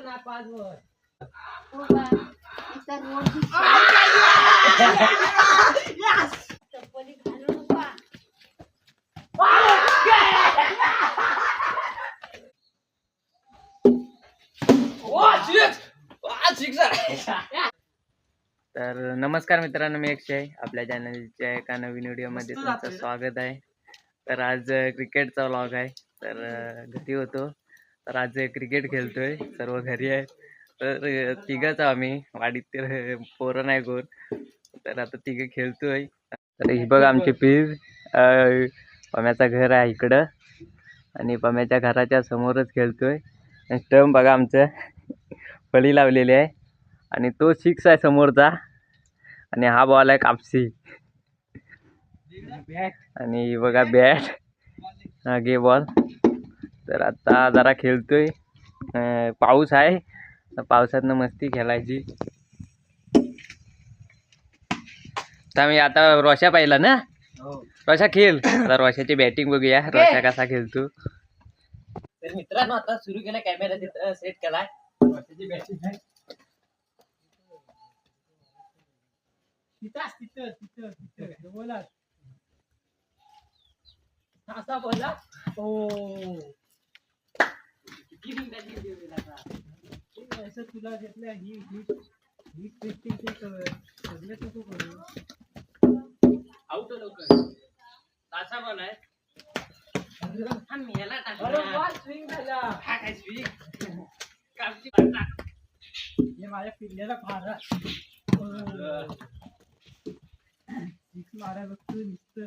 ना पाच वर. तर नमस्कार मित्रांनो मी अक्षय. आपल्या चॅनलच्या एका नवीन व्हिडिओमध्ये तुमचं स्वागत आहे. तर आज क्रिकेटचा व्लॉग आहे. तर घरी होतो. तर आज क्रिकेट खेळतोय. सर्व घरी आहे तर तिघंच आम्ही. वाडीत तर पोरं नाही गोर. तर आता तिघं खेळतोय. तर ही बघ आमची पीर. पम्याचं घर आहे इकडं. आणि पम्याच्या घराच्या समोरच खेळतोय. स्टंप बघा आमचं. फळी लावलेली आहे. आणि तो सिक्स आहे समोरचा. आणि हा बॉल आहे कापसी आणि बघा बॅट हा घे बॉल तर आता जरा खेळतोय. पाऊस आहे. तर पावसातनं मस्ती खेळायची. तर मी आता रोशा पाहिला ना? रोशा खेळ. आता रोशाची बॅटिंग बघूया. रोशा कसा खेळतो? तर मित्रांनो आता सुरू केला कॅमेरा तिथं सेट केलाय बॅटिंग आहे. तिथं तिथं. तिथं बोला असा बोला. ओ किती मिनिटाची video गेला आता? हे असं तुला घेतलं ही ही ही टेस्टिंग सगळं? तू करू? आउट लवकर. तासा बॉल आहे. याला. हा काय बार टाक. हे माझ्या पिल्ल्याला फारा सिक्स मारा बघतो नुसतं.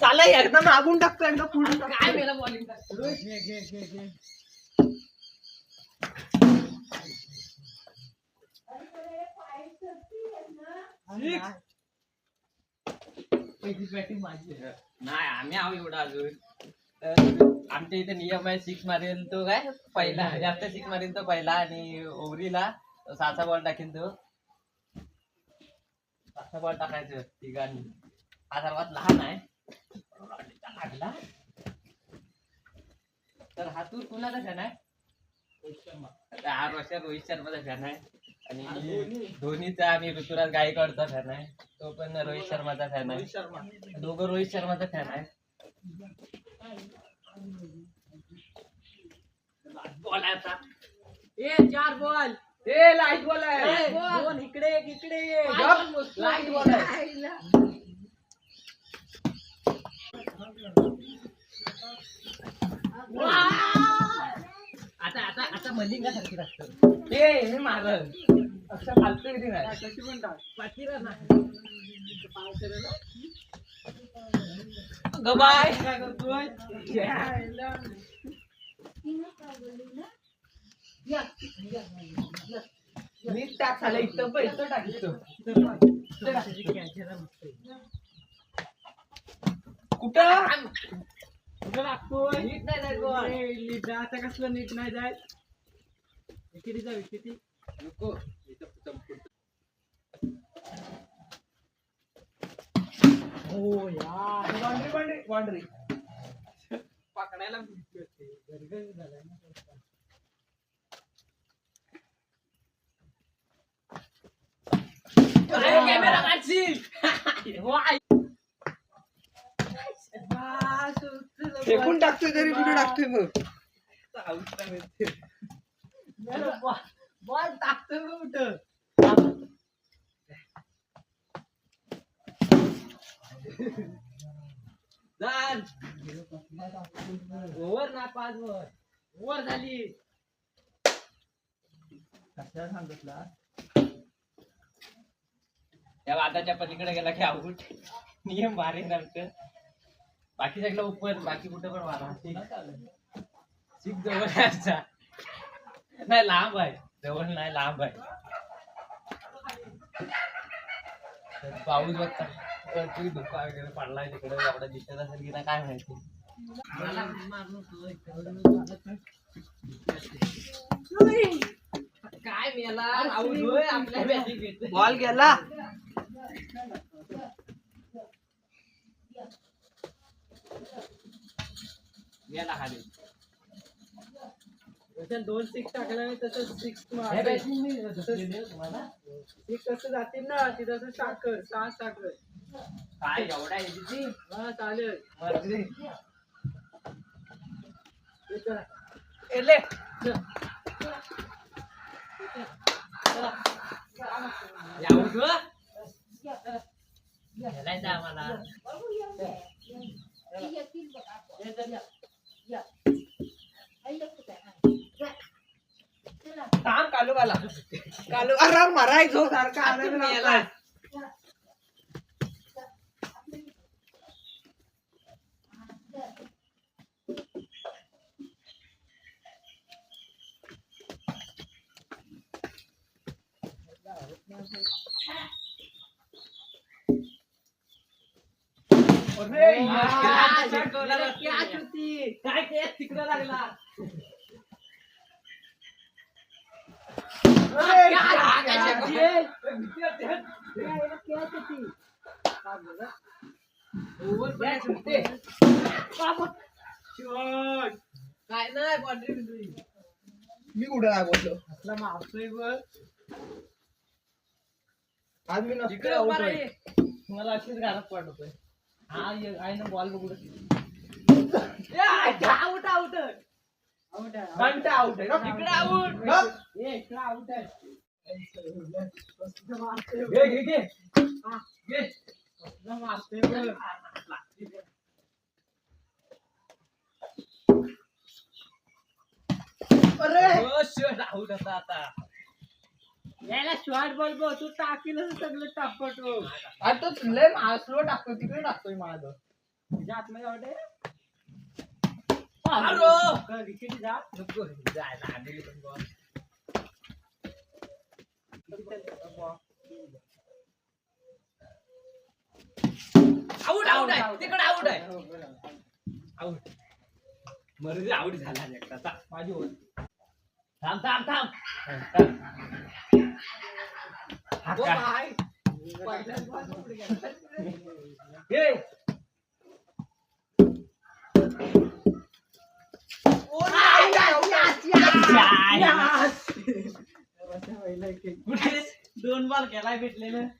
चाला एकदा मागून टाकतो एकदा पुढे काय मेला बॉलिंग बॅटिंग माझी. नाही आम्ही आहो एवढा अजून. आमच्या इथे नियम आहे सिक्स मारेल तो काय? पहिला जास्त सिक्स मारेल तो पहिला आणि ओव्हरीला सहा बॉल टाकेल तो. असं बॉल टाकायचं तिघांनी. हा सर्वात लहान आहे. लागला. तर हा तू कुणाचा फॅन आहे? हा वर्षात रोहित शर्माचा फॅन आहे. आणि धोनीचा आणि ऋतुराज गायकवाडचा फॅन आहे. तो पण रोहित शर्माचा फॅन आहे. दोघं रोहित शर्माचा फॅन आहे. बॉल आहे आता ए चार बॉल. ए लाइट बॉल आहे. दोन इकडे एक इकडे. लाइट बॉल आहे. आता आता आता मलिंगा सारखी लागतं ए हे मारल. असं फालतू किती नाही. कशी पण टाक. पाठीला ना. गबाय. काय करतोय? इथं इथं इथं कुठं? कुठं लागतोय? नीट नाही जायचं बॉल नीट आता कसलं नीट नाही जाय किती जावी? किती? नको. हो यार. बाउंड्री बाउंड्री बाउंड्री पकडायला भीती होते. गरगरीत झालाय ना. तो. अरे, कॅमेरा काढशील. वाय. वा, सुचलं फेकून टाकतोय तरी कुठे टाकतोय मग बरं, बॉल बॉल टाकतोय मग कुठं जाल ओव्हर ना पाच वर ओव्हर झाली कशाला सांगितला त्या वादाच्या पलीकडे गेला की आऊट. नियम भारी नव्हतं. बाकी सगळं उपर बाकी कुठं पण मारा सिक्स जवळ. नाही लांब आहे. जवळ नाही लांब आहे. तर पाऊस बघता. तर तरी धुका वगैरे पडलाय तिकडे. एवढा दिसत असेल की नाही काय माहिती. मला इकडं काय मेला? आऊट होय आपल्या बॅटिंग बॉल गेला. गेला खाली. जसं दोन सिक्स टाकल्या तसं सिक्स सिक्स कसं जातील ना ती तसं साखर सहा साखर. काय एवढा आहे तिथे हा चालेल. मर्जी. एले थांब कालू काला कालू अरे मरायचो सारखा आनंद मेला. लागला. अरे, आ, यार, शिकवला यार, बघ. catch होती. काय ते तिकडं लागला अरे, काय यार, शिकवलं? यार. ओव्हर बॅट होते काय नाही बाउंड्री बिंड्री मी कुठं काय बोललो आपला मारतोय बघ आज मी नसतो. मला अशीच घरात पाठवतोय. हा ये- आहे ना बॉल बघू आउट आउट आउट आहे घंटा आउट आहे. ना? इकडे आउट इकडं आउट आहे. घे घे. घे. अरे! आउट होता आता. याला शॉर्ट बॉल बघ तू टाकील सगळं टापटो अरे तो लय स्लो टाकतो तिकडे टाकतोय माझं. तुझ्या आतमध्ये आहे? अरे विकेट जा. नको जायला आलेली पण बॉल आउट आउट आहे. तिकडे आउट आहे. आउट मर्जी आउट झाला माझी होत थांब थांब थांब. दोन बॉल केलाय भेटले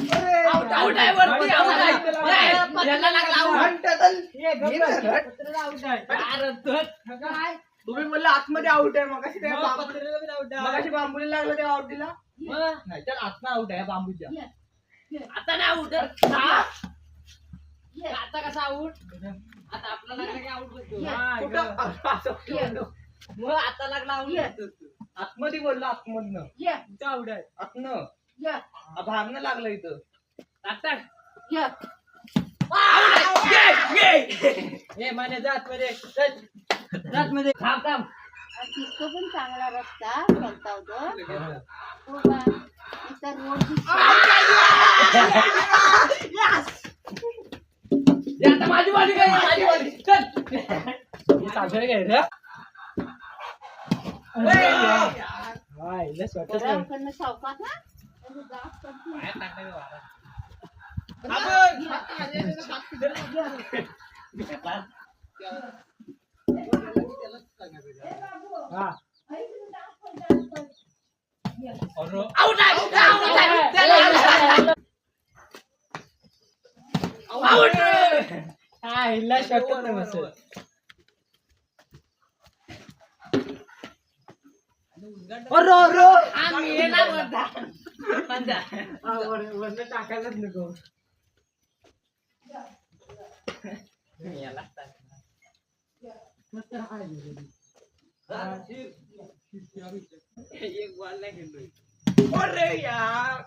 त्या आहे वरती आहे. याला लागला हे. अरे. काय? तुम्ही म्हणलं आतमध्ये आउट आहे मग मग मग पत्र्याला पण out आहे. अशी बांबुली लागलं तेव्हा आउट दिला? मग, नाही तर आतनं आउट आहे बांबूच्या. आता नाही आउट आता कसा आउट आता आपला लागला की आउट करतो हा, कुठं? गं. असं ठेवलं. मग आता लागला आउट आतमध्ये बोललो आतमधनं. इथं out आहे. आतनं. आ, भागनं लागलं इथं. आता? ए, माने जा आतमध्ये. चल. जा आतमध्ये. थांब थांब. तिथं पण चांगला रस्ता चालता होतो हो. का? इथं रोड दिसतो. ए, आता माझी वाली काय माझी वाली चल हे. हा, स्वतःच नाही. घराकडनं सावकाश हा? म्हणजे जास्त करतो. बाहेर टाकलं मी वारा. घे. हा हिला शॉटच नाही बसत अरे अरे वर- वरनं टाकायलाच नको मस्त आहे दिलेली. एक बॉल नाही खेळलोय. अरे यार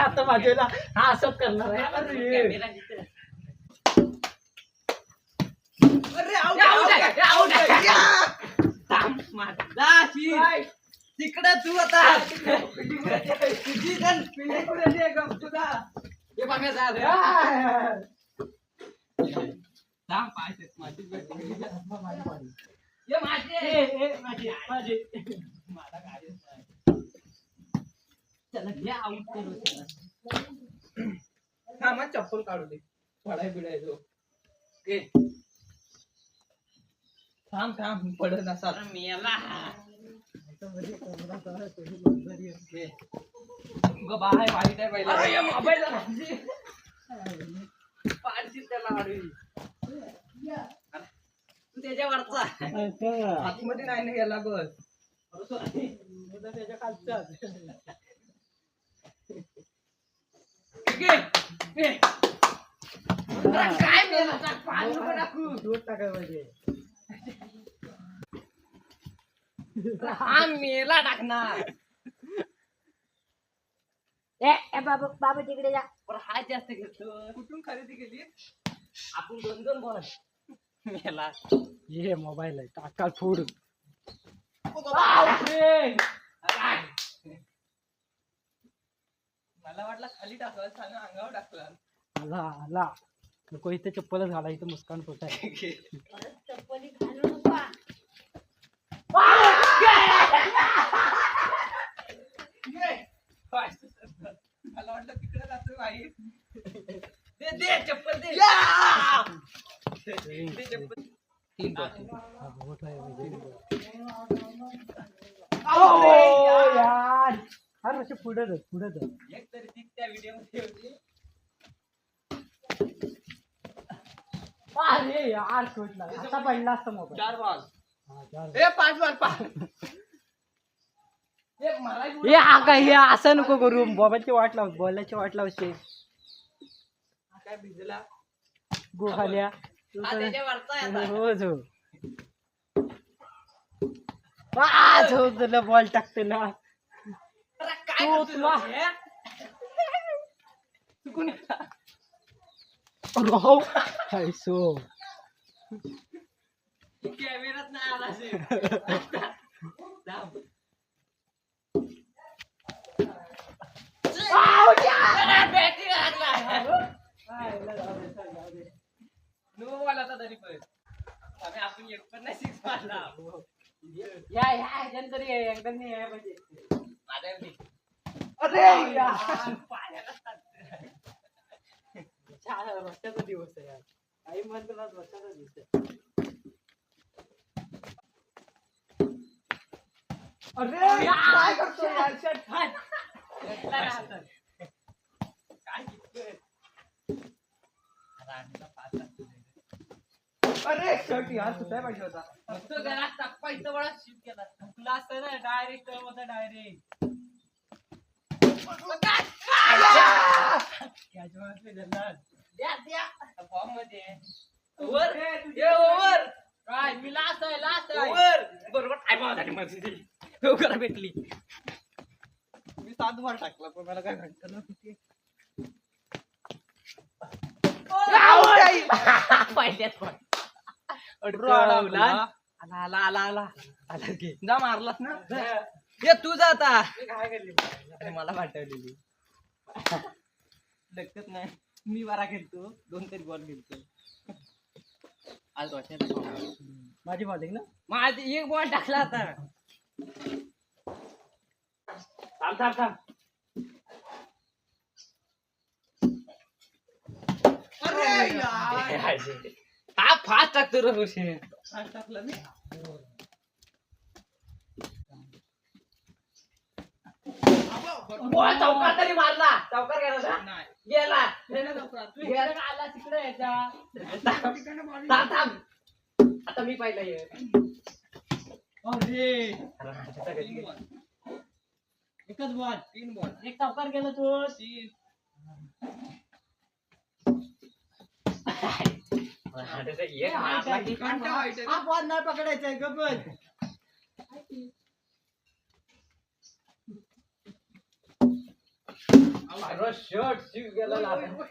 आता बाजूला हा असंच करणार आहे अरे कॅमेरा जिथं. अरे out आहे, out आहे, out आहे. या! काय? तिकडे तू आता तुझी जण पिढी कुठे आहे गं तुझा हे बघा जा रे. हा. थांब, पाय ते, माझी batting. माझी पाडी. हे माझी ए, आहे. ए, माझी माझी मला काहीच नाही. चला घ्या आऊट करू चला. हा मग चप्पल काढू दे पडाय बिडायचो घे. थांब थांब पडत असा मेला. बाहेर वाईट आहे पहिला. पाडशील त्याला आडवी. तू त्याच्यावरचा. आतमध्ये नाही ना गेला बस त्याच्या. अरे, काय टाकायला पाहिजे मेला टाकणार ए ए बाबा बाबा तिकडे जा. पण हा जास्त घेतो. कुठून खरेदी केली? आपण दोन दोन बॉल मेला. ये मोबाईल आहे टाकाल फोड मला वाटलं खाली टाकलं सांग अंगावर टाकला. आला आला नको इथे चप्पलच घाला इथे मुस्कान पोट आहे परत चप्पली घालू नका मला वाटलं तिकडे जातो बाई दे दे चप्पल दे। दे चप्पल। तीन. ओ, यार। अरे असे पुढे जात पुढे जात एक तरी ती त्या व्हिडिओ मध्ये होती अरे यार सुटला आता पडला असता मोबाईल चार बॉल हा, चार. ए पाच बार पाच। ये आका हे असं नको करू. मोबाईलची वाट लाव बॉलाची वाट लावशे काय भिजला गो रोज हो आज हो तुला बॉल टाकते ना. तू तुला- सो. कॅमेरात नाही आला आम्ही आपण एक पण नाही सिक्स मारला. या या ह्याच्यानं तरी एकदम नाही यायला पाहिजे माझ्या मी अरे! यार पायाला लागतं. छान रस्त्याचा दिवस आहे यार. काही म्हणतो ना रस्त्याचा दिवस आहे. अरे! काय करतो यार शट अरे शर्ट यार सुटाय पाहिजे होता. फक्त घरात टप्पा इथं वळा शिफ्ट केला. तुला असतं ना डायरेक्ट होता डायरेक्ट बरोबर. भेटली. मी सात बार टाकला पण मला काय नव्हती पहिल्याच पण आला आला आला आला. आला की. जा मारलास ना. ये तू जा आता. अरे मला पाठवलेली लक्षात नाही. मी बारा खेळतो. दोन तरी बॉल खेळतो. आज वाटत माझी बॉल ना? माझी एक बॉल टाकला आता. थांब थांब थांब. अरे यार. फास्ट टाकतो रे आज टाकलं मी. चौकार तरी मारला. चौकार गेला. ना? गेला. तू गेला. का आला तिकडे थांब. आता मी पहिला ये. एकच बॉल. तीन बॉल. एक चौकार गेला तू. तीन. एक मारला की कंटा व्हायचे बॉल नाही पकडायचा आहे गप्पच अरे शर्ट शिव गेला लागला.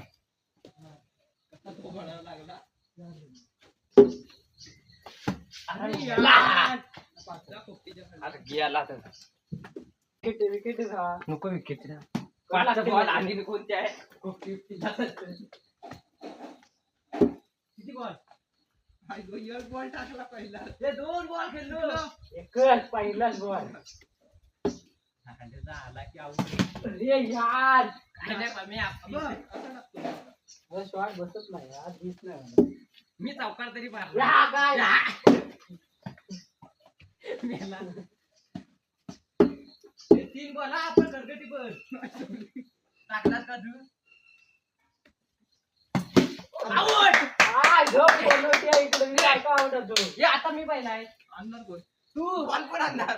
गेला. विकेट विकेट नको विकेट पाचचा बॉल आणि कोणते आहे किती बॉल आई गो, एक बॉल टाकला पहिला. ते दोन बॉल खेळलो. एकच पहिलाच बॉल. झाला की अरे यार. काय नाही. शॉट बसत नाही आज दिस नाही मी चौकार तरी मारला. या काय? मेला. हे तीन बॉल हा आपण घरगटी बॉल. टाकलास का तू? आऊट! इकडे मी ऐका आवडतो हे आता मी पहिला आहे. आणणार कोण? तू? पण आणणार.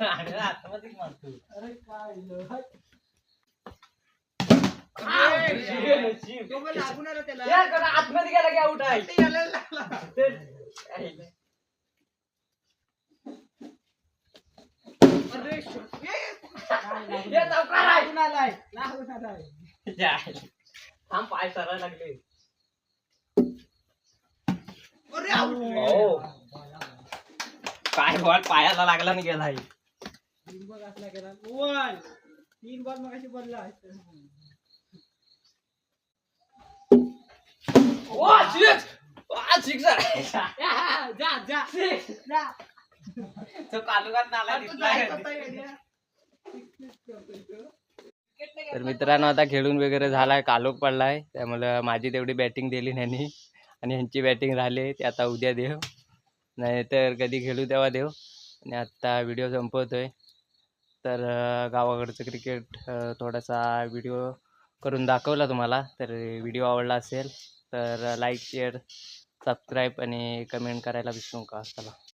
अरे आतमध्ये मारतो अरे काय गेला की आउट आहे. हे. थांब पाय सरायला लागले. हो काय बॉल पायाला लागला नाही गेला तीन बॉल असला गेला बॉल तीन बॉल मग अशी बोलला ओ सिक्स सिक्सर जा जा जा तो कालुगात नाला आता जायचं आता येड्या. तर मित्रांनो आता खेळून वगैरे झालाय कालोख पडलाय. त्यामुळे माझी तेवढी बॅटिंग दिली नाही. आणि ह्यांची बॅटिंग राहिली ते आता उद्या देव नाही तर कधी खेळू तेव्हा देव आणि आत्ता व्हिडिओ संपवतोय. तर गावाकडचं क्रिकेट थोडासा व्हिडिओ करून दाखवला तुम्हाला. तर व्हिडिओ आवडला असेल तर लाईक शेअर सबस्क्राईब आणि कमेंट करायला विसरू नका. चला.